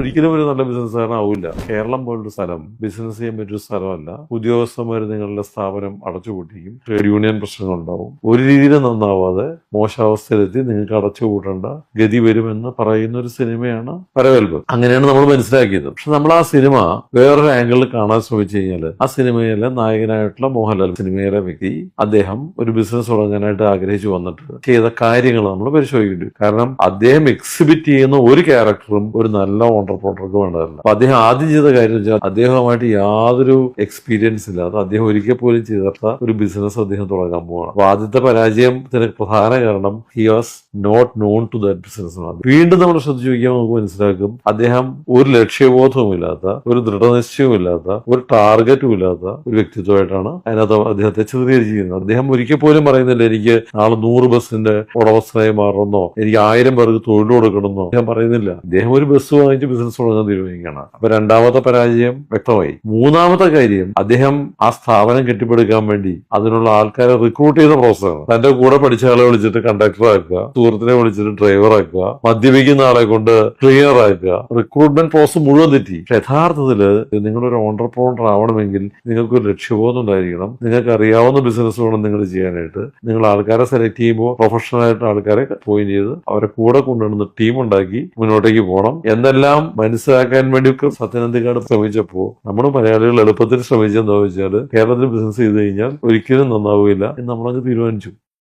ഒരിക്കലും ഒരു നല്ല ബിസിനസ്സുകാരനാവില്ല കേരളം പോലൊരു സ്ഥലം ബിസിനസ് ചെയ്യാൻ പറ്റിയൊരു സ്ഥലമല്ല. ഉദ്യോഗസ്ഥന്മാർ നിങ്ങളുടെ സ്ഥാപനം അടച്ചുപൂട്ടിക്കും ട്രേഡ് യൂണിയൻ പ്രശ്നങ്ങൾ ഉണ്ടാവും. ഒരു രീതിയിലും നന്നാവാതെ മോശാവസ്ഥയിലെത്തി നിങ്ങൾക്ക് അടച്ചുപൂട്ടേണ്ട ഗതി വരുമെന്ന് പറയുന്ന ഒരു സിനിമയാണ് പരവേൽപ്പ് അങ്ങനെയാണ് നമ്മൾ മനസ്സിലാക്കിയത്. പക്ഷെ നമ്മൾ ആ സിനിമ വേറൊരു ആംഗിളിൽ കാണാൻ ശ്രമിച്ചു കഴിഞ്ഞാൽ ആ സിനിമയിലെ നായകനായിട്ടുള്ള മോഹൻലാൽ സിനിമയിലെ വ്യക്തി അദ്ദേഹം ഒരു ബിസിനസ് തുടങ്ങാനായിട്ട് ആഗ്രഹിച്ചു വന്നിട്ട് ചെയ്ത കാര്യങ്ങൾ നമ്മൾ പരിശോധിക്കേണ്ടി. കാരണം അദ്ദേഹം എക്സിബിറ്റ് ചെയ്യുന്ന ഒരു ക്യാരക്ടറും ഒരു നല്ല ഓണ്ടർപ്രോണർക്ക് വേണ്ടതല്ല. അപ്പൊ അദ്ദേഹം ആദ്യം ചെയ്ത കാര്യം വെച്ചാൽ അദ്ദേഹവുമായിട്ട് യാതൊരു എക്സ്പീരിയൻസ് ഇല്ലാതെ അദ്ദേഹം ഒരിക്കൽ പോലും ചെയ്തിട്ട ഒരു ബിസിനസ് അദ്ദേഹം തുടങ്ങാൻ പോവാണ്. അപ്പൊ ആദ്യത്തെ പരാജയത്തിന് പ്രധാന കാരണം he was not known to that business വീണ്ടും. നമ്മൾ ശ്രദ്ധിച്ചു നോക്കിയാൽ നമുക്ക് മനസ്സിലാക്കും അദ്ദേഹം ഒരു ലക്ഷ്യബോധവും ഇല്ലാത്ത ഒരു ദൃഢനിശ്ചയവും ഇല്ലാത്ത ഒരു ടാർഗറ്റും ഇല്ലാത്ത ഒരു വ്യക്തിത്വമായിട്ടാണ് അതിനകത്ത് അദ്ദേഹത്തെ ചിത്രീകരിച്ചിരിക്കുന്നത്. അദ്ദേഹം ഒരിക്കൽ പോലും പറയുന്നില്ല എനിക്ക് നാളെ നൂറ് ബസ്സിന്റെ ഉടമസ്ഥനായി മാറണമെന്നോ എനിക്ക് ആയിരം പേർക്ക് തൊഴിൽ കൊടുക്കണമെന്നോ. അദ്ദേഹം പറയുന്നില്ല. അദ്ദേഹം ഒരു ബസ് വാങ്ങിച്ച് ബിസിനസ് തുടങ്ങാൻ തീരുമാനിക്കുകയാണ് അപ്പൊ രണ്ടാമത്തെ പരാജയം വ്യക്തമായി. മൂന്നാമത്തെ കാര്യം അദ്ദേഹം ആ സ്ഥാപനം കെട്ടിപ്പടുക്കാൻ വേണ്ടി അതിനുള്ള ആൾക്കാരെ റിക്രൂട്ട് ചെയ്ത പ്രോസസ്സാണ് തന്റെ കൂടെ പഠിച്ച ആളെ വിളിച്ചിട്ട് കണ്ടക്ടർ ആക്കുക സുഹൃത്തിനെ വിളിച്ചിട്ട് ഡ്രൈവർ ആക്കുക മദ്യപിക്കുന്ന ആളെ കൊണ്ട് ക്ലിയർ ആക്കുക. റിക്രൂട്ട്മെന്റ് പ്രോസസ് മുഴുവൻ തെറ്റി. യഥാർത്ഥത്തിൽ നിങ്ങളൊരു ഓണ്ടർപ്രോണർ ആവണമെങ്കിൽ നിങ്ങൾക്ക് ഒരു ലക്ഷ്യബോധം ഉണ്ടായിരിക്കണം. നിങ്ങൾക്ക് അറിയാവുന്ന ബിസിനസ് വേണം നിങ്ങൾ ചെയ്യാനായിട്ട്. നിങ്ങൾ ആൾക്കാരെ സെലക്ട് ചെയ്യുമ്പോൾ പ്രൊഫഷണൽ ആയിട്ട് ആൾക്കാരെ പോയിന്റ് ചെയ്ത് അവരെ കൂടെ കൊണ്ടുവന്ന് ടീം ഉണ്ടാക്കി മുന്നോട്ടേക്ക് പോകണം. എന്നെല്ലാം മനസ്സിലാക്കാൻ വേണ്ടി സത്യനന്ദിക്കാട് ശ്രമിച്ചപ്പോൾ നമ്മൾ മലയാളികൾ എളുപ്പത്തിൽ ശ്രമിച്ചെന്താ വെച്ചാൽ കേരളത്തിൽ ബിസിനസ് ചെയ്ത് കഴിഞ്ഞാൽ ഒരിക്കലും നന്നാവില്ല എന്ന് നമ്മളങ്ങ് തീരുമാനിച്ചു.